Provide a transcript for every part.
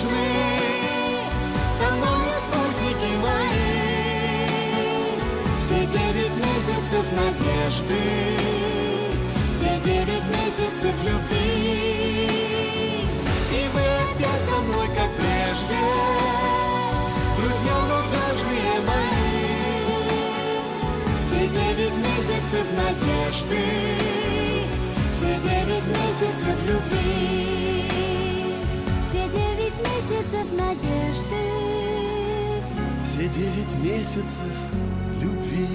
нужны. Со мной спутники мои. Все девять месяцев надежды, все девять месяцев любви. И вы опять со мной, как прежде, друзья надежные мои. Все девять месяцев надежды, все девять месяцев любви. Месяцев надежды. Все девять месяцев любви.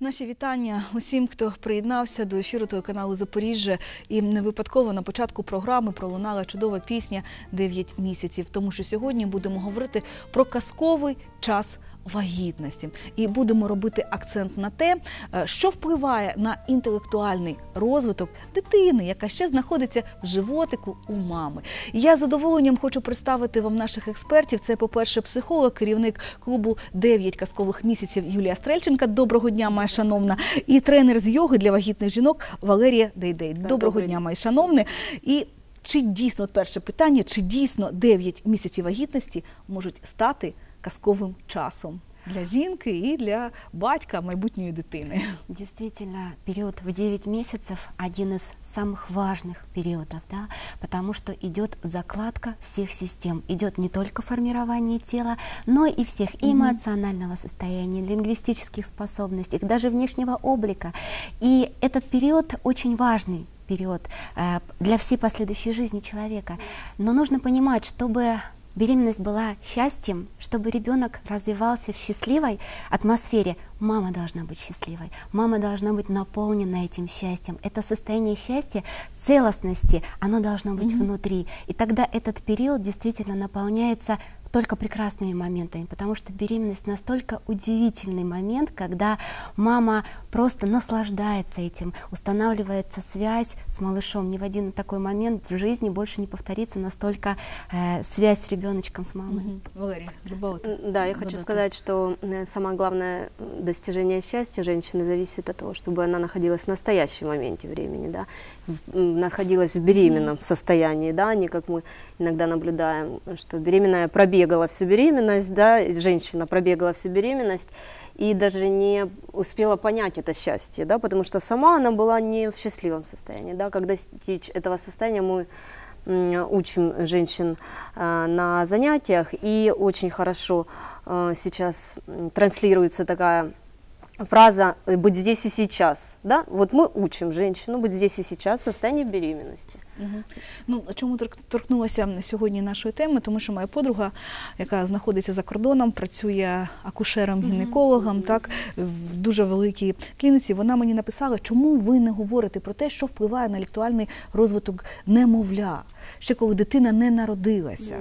Наші вітання усім, хто приєднався до ефіру телеканалу Запоріжжя. І не випадково на початку програми пролунала чудова пісня «9 місяців, тому що сьогодні будемо говорити про казковий час вагітності. І будемо робити акцент на те, е, що впливає на інтелектуальний розвиток дитини, яка ще знаходиться в животику у мами. Я з задоволенням хочу представити вам наших експертів. Це, по-перше, психолог, керівник клубу «9 казкових місяців Юлія Стрельченка. Доброго дня, моя шановна, і тренер з йоги для вагітних жінок Валерія Дейдей. Доброго добрий дня, день. мої шановні. І чи дійсно от перше питання, чи дійсно 9 місяців вагітності можуть стати казковим часом для жінки і для батька майбутньої дитини? Действительно, период в 9 месяцев один из самых важных периодов, да, потому что идет закладка всех систем. Идет не только формирование тела, но и всех и эмоционального состояния, лингвистических способностей, даже внешнего облика. И этот период очень важный период э, для всей последующей жизни человека. Но нужно понимать, чтобы беременность была счастьем, чтобы ребенок развивался в счастливой атмосфере, мама должна быть счастливой, мама должна быть наполнена этим счастьем. Это состояние счастья, целостности, оно должно быть внутри. И тогда этот период действительно наполняется только прекрасными моментами, потому что беременность настолько удивительный момент, когда мама просто наслаждается этим, устанавливается связь с малышом. Ни в один такой момент в жизни больше не повторится настолько э, связь с ребеночком, с мамой. Добавити? М, Да, я хочу сказать, что э, самое главное достижение счастья женщины зависит от того, чтобы она находилась в настоящем моменте времени, да, в- находилась в беременном состоянии, да, не как мы иногда наблюдаем, что беременная пробегала всю беременность, да, женщина пробегала всю беременность и даже не успела понять это счастье, да, потому что сама она была не в счастливом состоянии, да, как достичь этого состояния мы учим женщин э, на занятиях, и очень хорошо э, сейчас транслируется такая фраза «быть здесь и сейчас». Да? Вот мы учим женщину быть здесь и сейчас в состоянии беременности. Ну, чому торк- торкнулася сьогодні нашої теми? Тому що моя подруга, яка знаходиться за кордоном, працює акушером-гінекологом, так, в дуже великій клініці, вона мені написала, чому ви не говорите про те, що впливає на інтелектуальний розвиток немовля, ще коли дитина не народилася.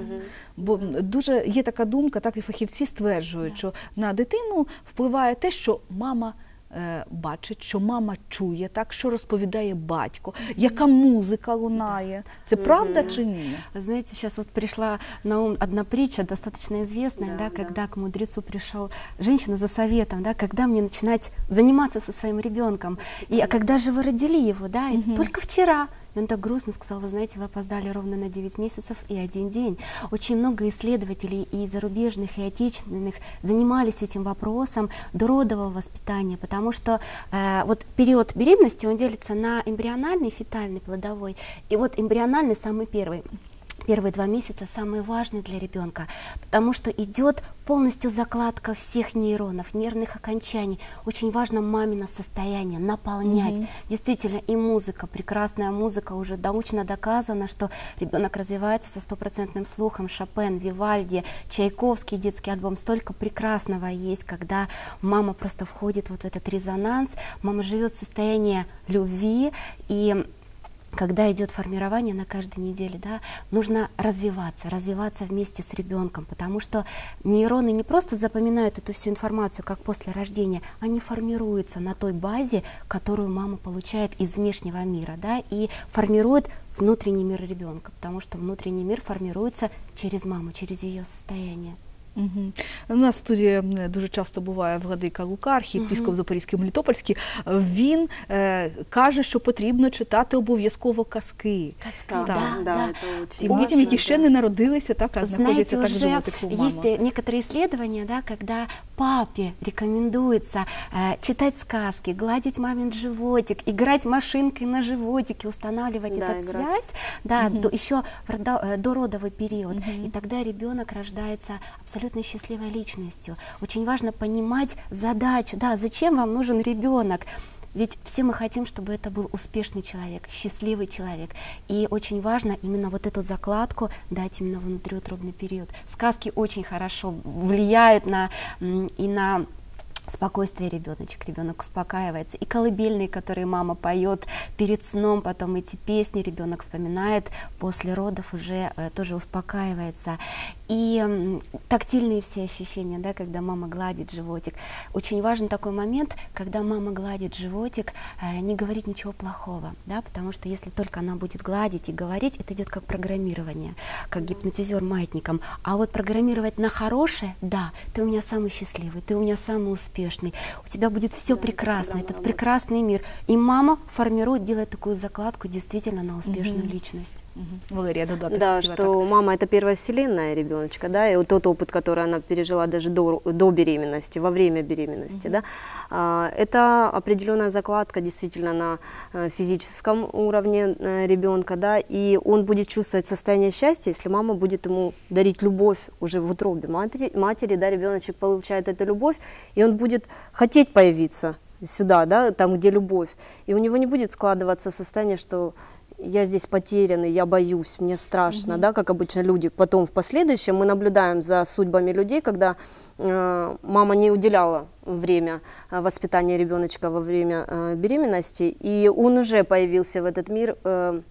Бо дуже є така думка, так і фахівці стверджують, що на дитину впливає те, що мама. е, Бачить, що мама чує, так що розповідає батько, яка музика лунає. Це правда чи ні? Вы знаете, сейчас вот пришла на ум одна притча, достаточно известная, Да, да, да. когда к мудрецу пришел женщина за советом, да, когда мне начинать заниматься со своим ребенком, и а когда же вы родили его, да, и только вчера. И он так грустно сказал, вы знаете, вы опоздали ровно на 9 месяцев и один день. Очень много исследователей и зарубежных, и отечественных занимались этим вопросом дородового воспитания, потому что э, вот период беременности, он делится на эмбриональный, фетальный, плодовой, и вот эмбриональный самый первый. Первые два месяца самые важные для ребенка, потому что идет полностью закладка всех нейронов, нервных окончаний. Очень важно мамино состояние, наполнять. Действительно, и музыка, прекрасная музыка, уже научно доказано, что ребенок развивается со стопроцентным слухом. Шопен, Вивальди, Чайковский детский альбом. Столько прекрасного есть, когда мама просто входит вот в этот резонанс, мама живет в состоянии любви и когда идет формирование на каждой неделе, да, нужно развиваться, развиваться вместе с ребенком, потому что нейроны не просто запоминают эту всю информацию, как после рождения, они формируются на той базе, которую мама получает из внешнего мира, да, и формирует внутренний мир ребенка, потому что внутренний мир формируется через маму, через ее состояние. Угу. У нас в студії м, дуже часто буває владика Лукарх, єпіскоп Запорізький Мелітопольський. Він е, каже, що потрібно читати обов'язково казки. Казки, Да, да, да, да. это очень Тим дітям, які ще да. не народилися, так, а знаходяться Знаете, так уже животику у есть мами. э, некоторые исследования, да, когда папе рекомендуется э, читать сказки, гладить мамин животик, играть машинкой на животике, устанавливать Да, эту играть. связь, да, до, еще в родо- э, дородовый период. И тогда ребенок рождается абсолютно счастливой личностью. Очень важно понимать задачу, да, зачем вам нужен ребенок. Ведь все мы хотим, чтобы это был успешный человек, счастливый человек. И очень важно именно вот эту закладку дать именно внутриутробный период. Сказки очень хорошо влияют на, и на спокойствие ребеночек, ребенок успокаивается. И колыбельные, которые мама поет перед сном, потом эти песни ребенок вспоминает, после родов уже э, тоже успокаивается. И тактильные все ощущения, да, когда мама гладит животик. Очень важен такой момент, когда мама гладит животик, э, не говорить ничего плохого, да, потому что если только она будет гладить и говорить, это идет как программирование, как гипнотизер маятником. А вот программировать на хорошее, да, ты у меня самый счастливый, ты у меня самый успешный, у тебя будет все прекрасно, этот прекрасный мир. И мама формирует, делает такую закладку действительно на успешную личность. Мгм. Валерія додати Да, хотіла, что мама это первая вселенная ребеночка, да, и вот тот опыт, который она пережила даже до, до беременности, во время беременности, да, а, это определенная закладка действительно на э, физическом уровне ребенка, да, и он будет чувствовать состояние счастья, если мама будет ему дарить любовь уже в утробе матери, матери да, ребеночек получает эту любовь, и он будет хотеть появиться сюда, да, там, где любовь, и у него не будет складываться состояние, что я здесь потерянный, я боюсь, мне страшно, да, как обычно люди. Потом в последующем мы наблюдаем за судьбами людей, когда э, мама не уделяла время э, воспитания ребеночка во время э, беременности, и он уже появился в этот мир э,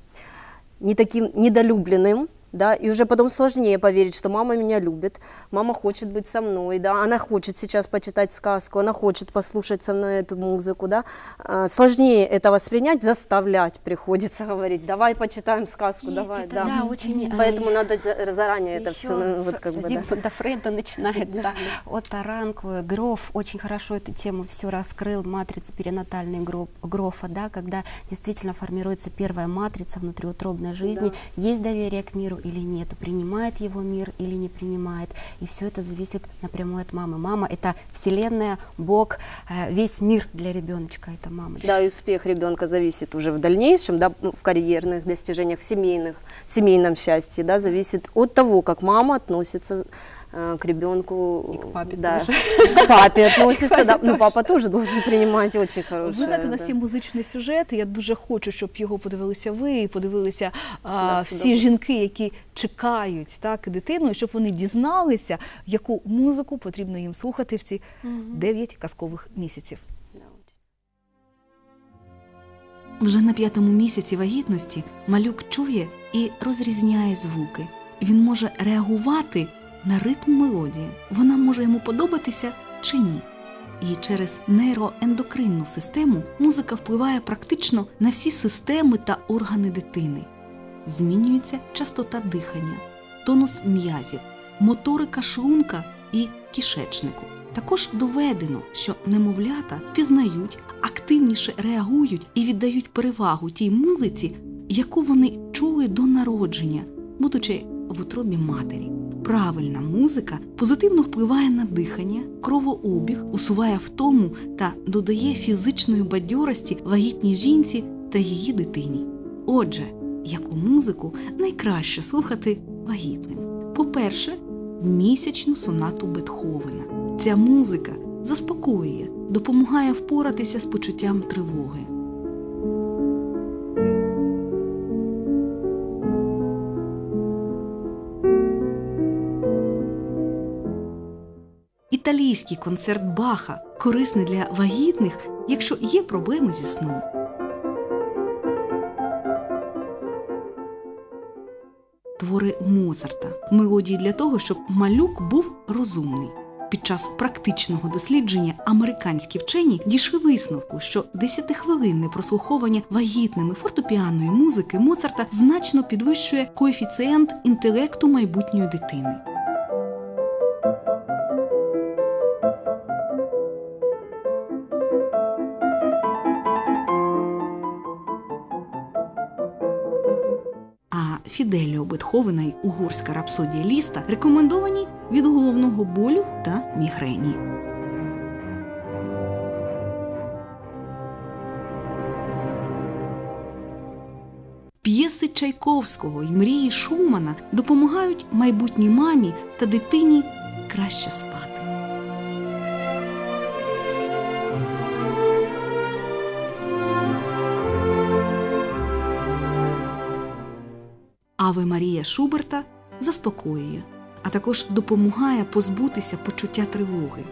не таким недолюбленным, да, и уже потом сложнее поверить, что мама меня любит, мама хочет быть со мной, да, она хочет сейчас почитать сказку, она хочет послушать со мной эту музыку, да, А, сложнее это воспринять, заставлять приходится говорить, давай почитаем сказку, Есть давай, это, да. да, очень, э, Поэтому надо за- заранее это все, ну, вот как бы, да. Зигмунда Фрейда начинается. От Таранку. Гроф очень хорошо эту тему все раскрыл, матрица перинатальной гро- Грофа, да, когда действительно формируется первая матрица внутриутробной жизни, есть доверие к миру или нет, принимает его мир или не принимает, и все это зависит напрямую от мамы. Мама это вселенная, Бог, э, весь мир для ребеночка это мама. Да, и успех ребенка зависит уже в дальнейшем, да, в карьерных достижениях, в семейных, в семейном счастье, да, зависит от того, как мама относится к ребенку. И к папе да. тоже. К папе относится, да. папе Ну, папа тоже должен принимать очень хорошее. Ви знаєте, у нас є музичний сюжет. Я дуже хочу, щоб його подивилися ви, і подивилися а, всі жінки, які чекають так дитину, і щоб вони дізналися, яку музику потрібно їм слухати в ці 9 казкових місяців. Вже на п'ятому місяці вагітності малюк чує і розрізняє звуки. Він може реагувати на ритм мелодії. Вона може йому подобатися чи ні. І через нейроендокринну систему музика впливає практично на всі системи та органи дитини. Змінюється частота дихання, тонус м'язів, моторика шлунка і кишечнику. Також доведено, що немовлята пізнають, активніше реагують і віддають перевагу тій музиці, яку вони чули до народження, будучи в утробі матері. Правильна музика позитивно впливає на дихання, кровообіг, усуває втому та додає фізичної бадьорості вагітній жінці та її дитині. Отже, яку музику найкраще слухати вагітним? По-перше, місячну сонату Бетховена. Ця музика заспокоює, допомагає впоратися з почуттям тривоги. Італійський концерт Баха корисний для вагітних, якщо є проблеми зі сном. Твори Моцарта мелодії для того, щоб малюк був розумний. Під час практичного дослідження американські вчені дійшли висновку, що 10-хвилинне прослуховування вагітними фортепіанної музики Моцарта значно підвищує коефіцієнт інтелекту майбутньої дитини. Фіделіо Бетховена й угорська рапсодія Ліста рекомендовані від головного болю та мігрені. П'єси Чайковського й мрії Шумана допомагають майбутній мамі та дитині краще спати. Аве Марія Шуберта заспокоює, а також допомагає позбутися почуття тривоги.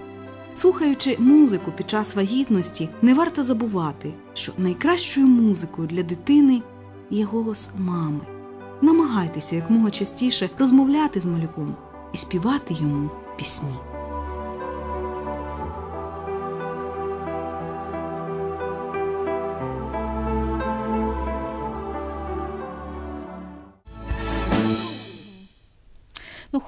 Слухаючи музику під час вагітності, не варто забувати, що найкращою музикою для дитини є голос мами. Намагайтеся якмога частіше розмовляти з малюком і співати йому пісні.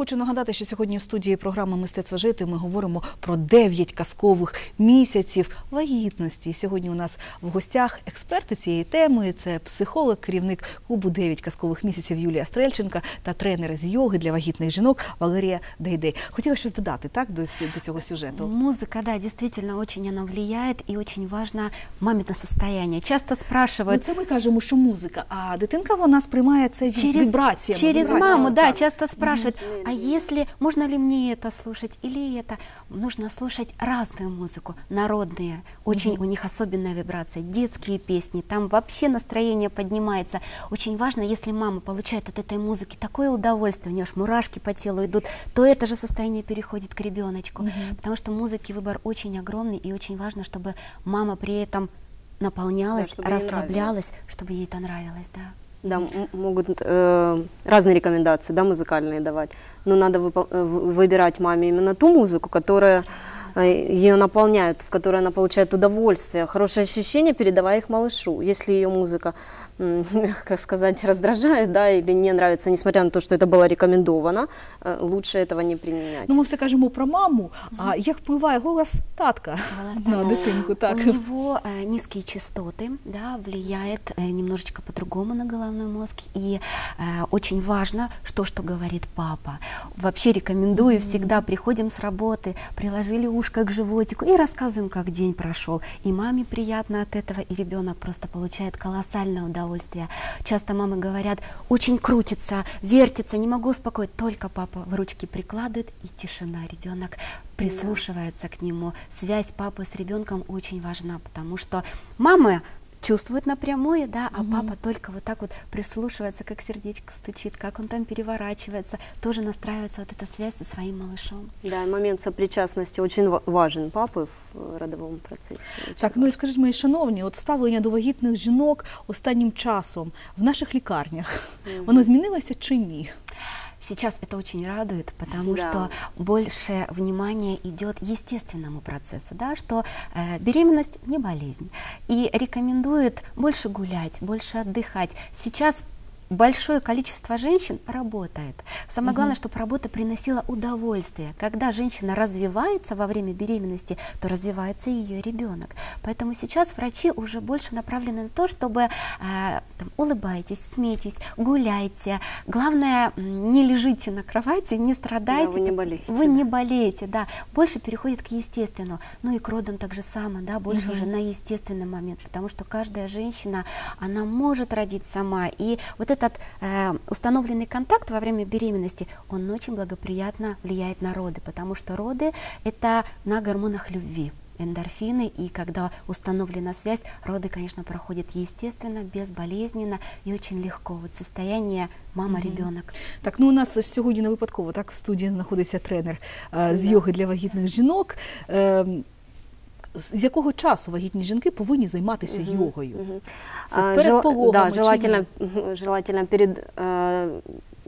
Хочу нагадати, що сьогодні в студії програми Мистецтво жити ми говоримо про 9 казкових місяців вагітності. Сьогодні у нас в гостях експерти цієї теми. Це психолог, керівник клубу 9 казкових місяців Юлія Стрельченка та тренер з йоги для вагітних жінок Валерія Дейдей. Хотіла щось додати так до, до цього сюжету. Музыка, да, действительно очень она влияет и очень важно мамино состояние. Часто Ну, це ми кажемо, що музика, а дитинка вона сприймає це від через, вібраціями. через вібраціями, маму, да, так. часто спрашивают, а если, можно ли мне это слушать или это? Нужно слушать разную музыку, народные, очень у них особенная вибрация, детские песни, там вообще настроение поднимается. Очень важно, если мама получает от этой музыки такое удовольствие, у нее аж мурашки по телу идут, то это же состояние переходит к ребеночку, потому что музыки выбор очень огромный и очень важно, чтобы мама при этом наполнялась, чтобы ей расслаблялась, чтобы ей это нравилось, да. Да, могут э, разные рекомендации, да, музыкальные давать. Но надо э, выбирать маме именно ту музыку, которая ее наполняет, в которой она получает удовольствие, хорошие ощущения, передавая их малышу. Если ее музыка, мягко сказать, раздражает, да, или не нравится, несмотря на то, что это было рекомендовано, э, лучше этого не применять. Ну, ми все кажемо про маму, а як впливає голос татка Голос на дитинку? Так. У него э, низкие частоты, да, влияет э, немножечко по-другому на головной мозг. И э, очень важно, что что говорит папа. Вообще рекомендую всегда приходим с работы, приложили ушко к животику и рассказываем, как день прошел. И маме приятно от этого, и ребенок просто получает колоссальное удовольствие. Часто мамы говорят, очень крутится, вертится, не могу успокоить. Только папа в ручки прикладывает, и тишина. Ребенок прислушивается к нему. Связь папы с ребенком очень важна, потому что мамы чувствуют напрямую, да, а папа только вот так вот прислушивается, как сердечко стучит, как он там переворачивается, тоже настраивается вот эта связь со своим малышом. Да, момент сопричастности очень ва- важен папы в э, родовом процессе. Очень Так, ну і скажіть, мої шановні, от ставлення до вагітних жінок останнім часом в наших лікарнях воно змінилося чи ні? Сейчас это очень радует, потому Да. что больше внимания идет естественному процессу, да, что э, беременность не болезнь. И рекомендует больше гулять, больше отдыхать. Сейчас большое количество женщин работает. Самое главное, чтобы работа приносила удовольствие. Когда женщина развивается во время беременности, то развивается и ее ребенок. Поэтому сейчас врачи уже больше направлены на то, чтобы э, там, улыбайтесь, смейтесь, гуляйте. Главное, не лежите на кровати, не страдайте. вы не болеете, Вы да. не болеете, да. Больше переходит к естественному. Ну и к родам так же самое, да, больше уже на естественный момент, потому что каждая женщина, она может родить сама. И вот этот э, установленный контакт во время беременности, он очень благоприятно влияет на роды, потому что роды это на гормонах любви эндорфины, и когда установлена связь, роды, конечно, проходят естественно, безболезненно и очень легко. Вот состояние мама-ребенок. Так, ну у нас сьогодні не випадково так в студії знаходиться тренер е, з йоги для вагітних жінок. Е, з якого часу вагітні жінки повинні займатися йогою? Мгм. Це А, перед жел- пологами Да, чи желательно, ні? мгм, желательно перед э,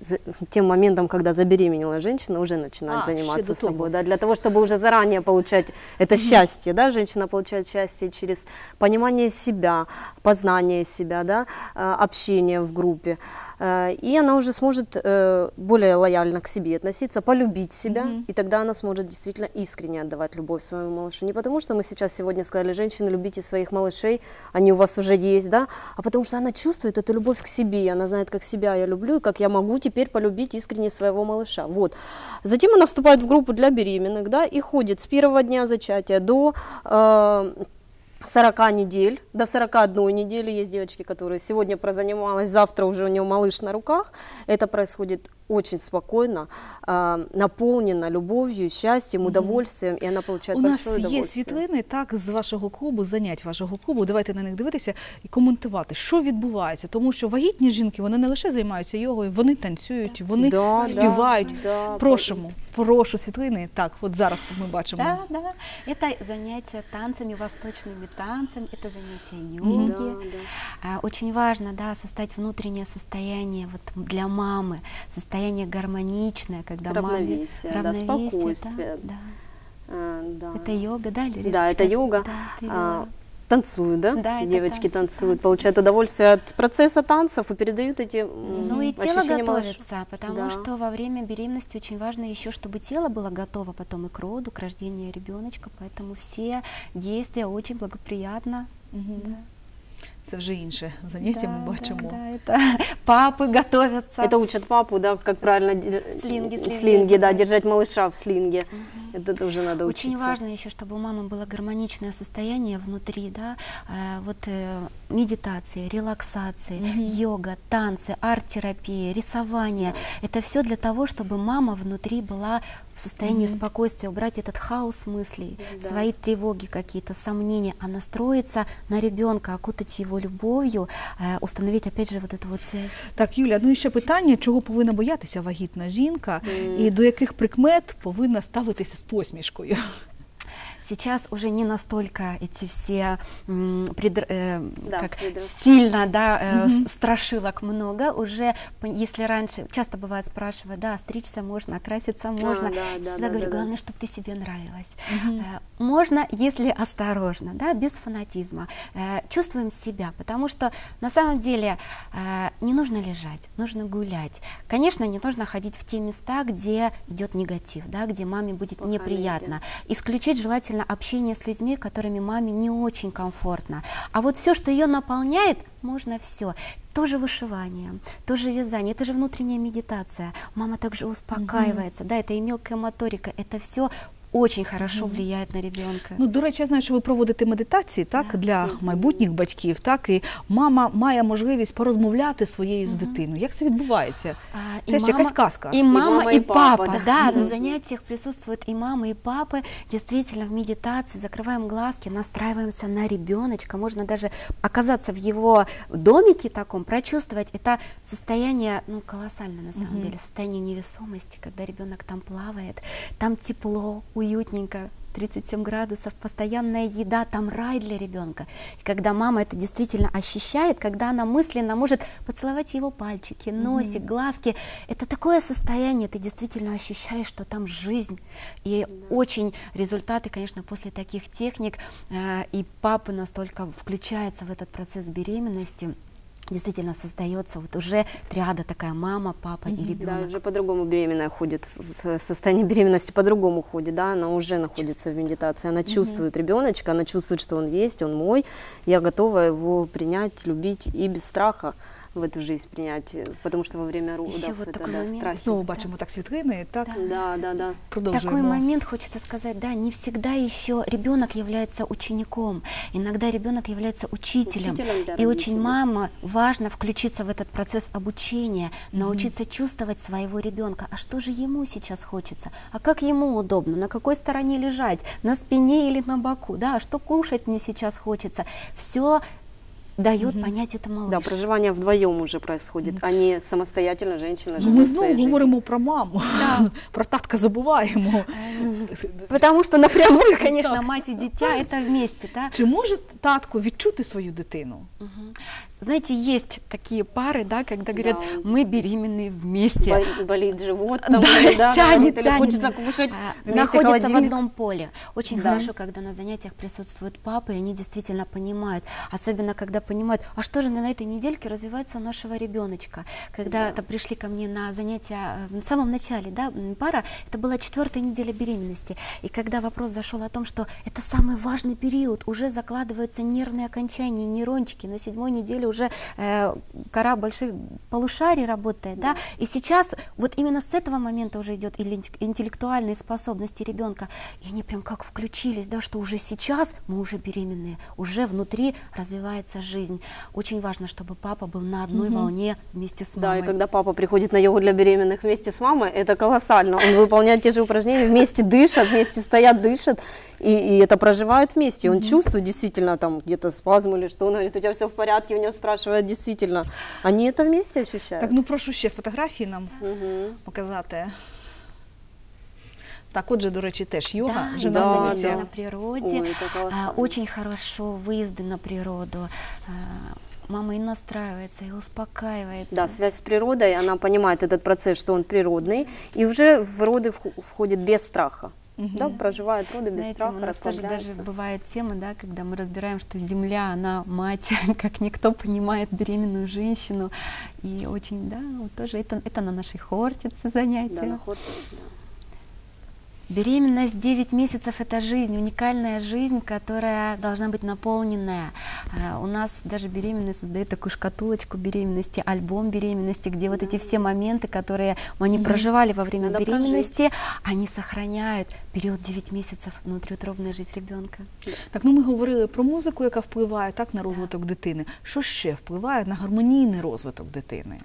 за- тем моментом, когда забеременела женщина, уже начинает А, ще заниматься до того. собой, да, для того, чтобы уже заранее получать это счастье, да, женщина получает счастье через понимание себя, познание себя, да, э, общение в группе, Э, И она уже сможет э, более лояльно к себе относиться, полюбить себя, Мгм. и тогда она сможет действительно искренне отдавать любовь своему малышу. Не потому, что мы сейчас сегодня сказали, женщины, любите своих малышей, они у вас уже есть, да, а потому что она чувствует эту любовь к себе, она знает, как себя я люблю, и как я могу теперь полюбить искренне своего малыша. Вот. Затем она вступает в группу для беременных, да, и ходит с первого дня зачатия до э, 40 недель, до 41 недели есть девочки, которые сегодня прозанималась, завтра уже у нее малыш на руках. Это происходит очень спокойно, э, наполнено любовью, счастьем, удовольствием, и она получает У нас большое є удовольствие. світлини так з вашого клубу, занять вашого клубу. Давайте на них дивитися і коментувати, що відбувається. Тому що вагітні жінки вони не лише займаються йогою, вони танцюють, вони Да, да, співають. да, Прошимо, прошу світлини. Так, от зараз ми бачимо. Да, да. Это занятия танцами, восточными танцами, это занятия Мгм. йоги. Да, да. А, Очень важно, да, создать внутреннее состояние вот для мамы, состояние гармоничное, когда маме Равновесие, да, равновесие, спокойствие. Да, да. да. Это йога, да, Да, Лилечка? это йога. Да, ты А, танцуют, да? Да, Девочки танцы, танцуют, танцы. получают удовольствие от процесса танцев и передают эти Ну и тело готовится, потому Да. что во время беременности очень важно еще, чтобы тело было готово потом и к роду, к рождению ребеночка, поэтому все действия очень благоприятно. Мгм. Да. Це вже інше заняття. Ми Да, бачимо. Да, да, это папы готовятся. Это учат папу, да, как правильно Слинги, слинги слинги, да, держать малыша в слинге. Это тоже надо Очень учиться. важно еще, чтобы у мамы было гармоничное состояние внутри, да, э, вот э, медитации, релаксации, Мгм. йога, танцы, арт-терапия, рисование. Это все для того, чтобы мама внутри была в состоянии Мгм. спокойствия, убрать этот хаос мыслей, Да. свои тревоги какие-то, сомнения, а настроиться на ребенка, окутать его любовью, э, установить опять же вот эту вот связь. Так, Юля, ну і ще питання, чого повинна боятися вагітна жінка, і до яких прикмет повинна ставитися з посмішкою. Сейчас уже не настолько эти все м, предр- э, Да, как сильно, да, э, с- страшилок много. Уже, если раньше часто бывает спрашивают, да, стричься можно, краситься можно. да, да, Всегда да, говорю, да, да. главное, чтобы ты себе нравилась. Э, Можно, если осторожно, да, без фанатизма. Э, Чувствуем себя, потому что на самом деле э, не нужно лежать, нужно гулять. Конечно, не нужно ходить в те места, где идет негатив, да, где маме будет неприятно. Исключить желательно общение с людьми, которыми маме не очень комфортно. А вот все, что ее наполняет, можно все. Тоже вышивание, тоже вязание, это же внутренняя медитация. Мама также успокаивается, да, это и мелкая моторика, это все очень хорошо влияет на ребенка. Ну, до речі, я знаю, що ви проводите медитації так, для майбутніх батьків, так, і мама має можливість порозмовляти своєю з дитиною. Як це відбувається? А, Це ж якась казка. И мама, мама, и, и папа, папа, да. да, на Мгм. занятиях присутствуют и мама, и папы. Действительно, в медитации закрываем глазки, настраиваемся на ребеночка. Можно даже оказаться в его домике таком, прочувствовать это состояние, ну, колоссальное на самом Мгм. деле, состояние невесомости, когда ребенок там плавает, там тепло, уютненько. 37 градусов, постоянная еда, там рай для ребенка. И когда мама это действительно ощущает, когда она мысленно может поцеловать его пальчики, носик, глазки, это такое состояние, ты действительно ощущаешь, что там жизнь. И очень результаты, конечно, после таких техник, э, и папы настолько включаются в этот процесс беременности, действительно создается вот уже триада такая мама, папа и Да, ребенок. уже по-другому беременная ходит, в состояние беременности по-другому ходит, да, она уже находится в медитации, она чувствует ребеночка, она чувствует, что он есть, он мой, я готова его принять, любить и без страха в эту жизнь принять, э, потому что во время родов Ещё вот это, такой да, момент. страхи. Знову бачимо так світлини, так Да, да, да. продовжуємо. Такой момент хочется сказать, да, не всегда еще ребенок является учеником, иногда ребенок является учителем. Учителем для и очень мама важно включиться в этот процесс обучения, научиться чувствовать своего ребенка. А что же ему сейчас хочется? А как ему удобно? На какой стороне лежать? На спине или на боку? Да, а что кушать мне сейчас хочется? Все дает понять это малыш. Да, проживание вдвоем уже происходит, а не самостоятельно женщина Ну, живет ми своей знову говоримо про маму, про татка забуваємо. Потому что напрямую, конечно, Так. мать и дитя это вместе, да. Чи може татко відчути свою дитину? Знаете, есть такие пары, да, когда говорят, Да. мы беременные вместе. Болит, болит живот, Да, там, или, да, тянет, или тянет. хочется кушать. А, вместе находятся в одном поле. Очень Да. хорошо, когда на занятиях присутствуют папы, и они действительно понимают. Особенно, когда понимают, а что же на этой недельке развивается у нашего ребеночка. Когда это пришли ко мне на занятия э, в самом начале, да, пара, это была четвертая неделя беременности. И когда вопрос зашел о том, что это самый важный период, уже закладываются нервные окончания, нейрончики, на седьмой неделе уже э, кора больших полушарий работает, да, и сейчас вот именно с этого момента уже идет интеллектуальные способности ребенка, и они прям как включились, да, что уже сейчас мы уже беременные, уже внутри развивается жизнь. Очень важно, чтобы папа был на одной волне вместе с Да, мамой. и когда папа приходит на йогу для беременных вместе с мамой, это колоссально. Он выполняет те же упражнения, вместе дышат, вместе стоят, дышат, и, и это проживают вместе. Он чувствует действительно там где-то спазм или что, он говорит, у тебя все в порядке, у него спрашивают действительно. Они это вместе ощущают. Так, ну прошу ще фотографії нам Мгм. показати. Так, отже, до речі, теж йога. Да, вже да, на да, занятия занятті. да. на природе. Ой, это А, колоссально. Очень хорошо выезды на природу. А, Мама и настраивается, и успокаивается. Да, связь с природой, она понимает этот процесс, что он природный, и уже в роды вху- входит без страха. Да, проживает роды без Знаете, страха, у нас тоже даже бывает тема, да, когда мы разбираем, что Земля, она мать, как никто понимает беременную женщину. И очень, да, вот тоже это, это на нашей хортице занятия. Да, находится, да. Беременность 9 месяцев – это жизнь, уникальная жизнь, которая должна быть наполненная. А, У нас даже беременные создают такую шкатулочку беременности, альбом беременности, где вот эти все моменты, которые они проживали во время Надо беременности, они сохраняют период 9 месяцев внутриутробная жизнь ребенка. Так, ну ми говорили про музику, яка впливає так на розвиток дитини. Що ще впливає на гармонійний розвиток дитини?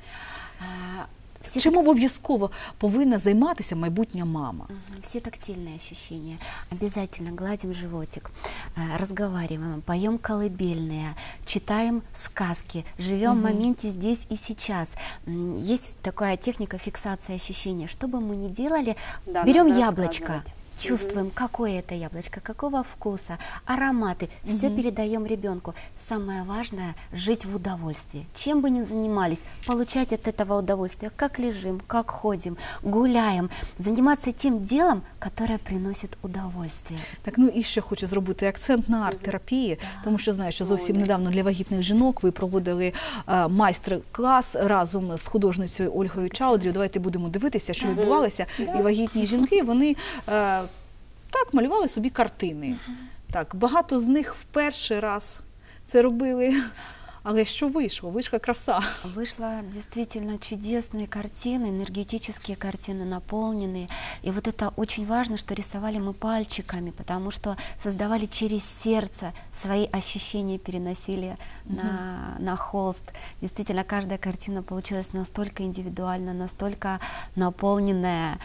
все Чим так- обов'язково повинна займатися майбутня мама? Все тактильные ощущения. Обязательно гладим животик, разговариваем, поем колыбельные, читаем сказки, живем в моменте здесь и сейчас. Есть такая техника фиксации ощущения. Что бы мы ни делали, Да, берем яблочко. рассказывать Чувствуем, какое это яблочко, какого вкуса, ароматы, все передаем ребенку. Самое важное – жить в удовольствии. Чем бы ни занимались, получать от этого удовольствие. Как лежим, как ходим, гуляем, заниматься тем делом, которое приносит удовольствие. Так, ну і ще хочу зробити акцент на арт-терапії, тому що знаю, що зовсім Ой. недавно для вагітних жінок ви проводили е, майстер-клас разом з художницею Ольгою Чаудрів. Давайте будемо дивитися, що відбувалося. І вагітні жінки вони е, так малювали собі картини. Так, багато з них в перший раз це робили. Але що вийшло? Вийшла краса. Вышло действительно чудесные картины, энергетические картины, наполненные. И вот это очень важно, что рисовали мы пальчиками, потому что создавали через сердце, свои ощущения переносили на, на холст. Действительно, каждая картина получилась настолько индивидуально, настолько наполненная.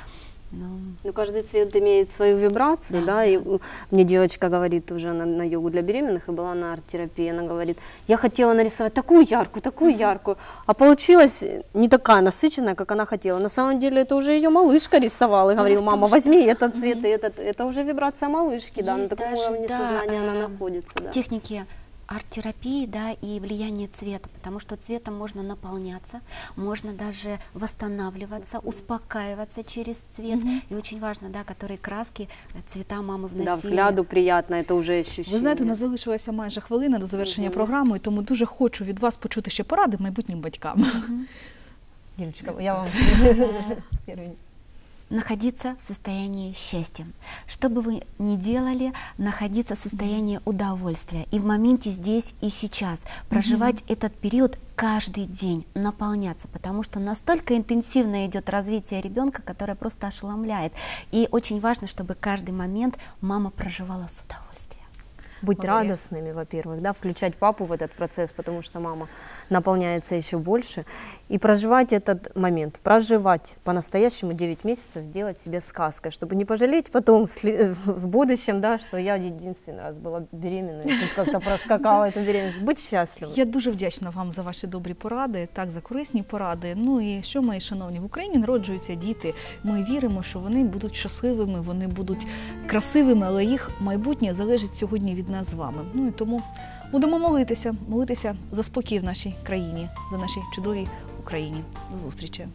Ну, Ну, каждый цвет имеет свою вибрацию, да, и м, мне девочка говорит уже на, на йогу для беременных, и была на арт-терапии, она говорит, я хотела нарисовать такую яркую, такую яркую, а получилась не такая насыщенная, как она хотела. На самом деле это уже ее малышка рисовала, и говорила, в том, мама, что- возьми этот цвет и этот, это уже вибрация малышки, да, на Есть таком даже, уровне да, сознания она э, находится, да. техники арт-терапии, да, и влияние цвета, потому что цветом можно наполняться, можно даже восстанавливаться, успокаиваться через цвет. И очень важно, да, которые краски, э, цвета мамы вносили. Да, взгляду приятно, это уже ощущение. Ви знаєте, у нас залишилася майже хвилина до завершення програми, тому дуже хочу від вас почути ще поради майбутнім батькам. Юлечка, я вам первый. находиться в состоянии счастья. Что бы вы ни делали, находиться в состоянии удовольствия. И в моменте здесь и сейчас. Проживать этот период каждый день, наполняться. Потому что настолько интенсивно идет развитие ребенка, которое просто ошеломляет. И очень важно, чтобы каждый момент мама проживала с удовольствием. быть Валерия? радостными, во-первых, да, включать папу в этот процесс, потому что мама наполняется еще больше, и проживать этот момент, проживать по-настоящему 9 месяцев, сделать себе сказкой, чтобы не пожалеть потом в, сли- в будущем, да, что я единственный раз была беременной, и тут как-то проскакала эту беременность, быть счастливой. Я дуже вдячна вам за ваші добрі поради, так за корисні поради. Ну і що, мої шановні, в Україні народжуються діти. Ми віримо, що вони будуть щасливими, вони будуть красивими, але їх майбутнє залежить сьогодні від нас з вами. Ну і тому будемо молитися, молитися за спокій в нашій країні, за нашій чудовій Україні. До зустрічі.